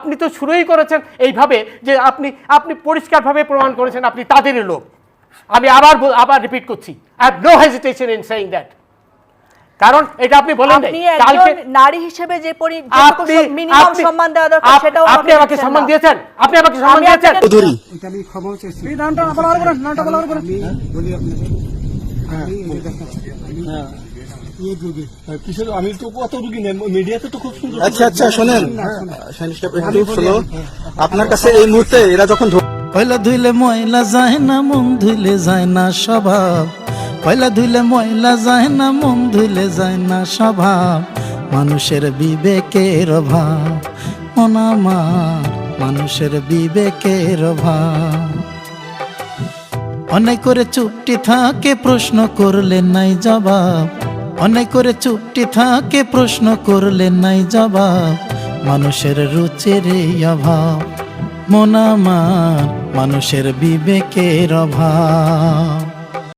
আপনি তো শুরুই করেছেন এইভাবে যে আপনি আপনি পরিষ্কারভাবে প্রমাণ করেছেন আপনি তাদেরই লোক। আমি আবার আবার রিপিট করছি। I have no hesitation in saying that কারণ এটা আপনি বলেন নাই। কালকে নারী হিসেবে যে আপনি মিনিমাম সম্মান দেওয়া দরকার সেটাও আপনি আমাকে সম্মান দিয়েছেন? আপনি আমাকে সম্মান দিয়েছেন? চৌধুরী এটা আমি খবর চেয়েছি। এই নামটা বলার করে নামটা বলার করে বলি আপনাকে। আমি তো কত রুগী মিডিয়াতে তো খুব সুন্দর। আচ্ছা আচ্ছা শোনেন। শোনো আপনার কাছে এই মুহূর্তে এরা যখন ঢো- ধুইলে ময়লা যায় না মন ধুইলে যায় না স্বভাব। কয়লা ধুইলে ময়লা যায় না মন ধুইলে যায় না স্বভাব। মানুষের বিবেকের অভাব। অনামার মানুষের বিবেকের অভাব। অনেক করে চুপটি থাকে, প্রশ্ন করলে নাই জবাব। অনেক করে চুপটি থাকে, প্রশ্ন করলে নাই জবাব। মানুষের রুচের অভাব, মন আমার মানুষের বিবেকের অভাব।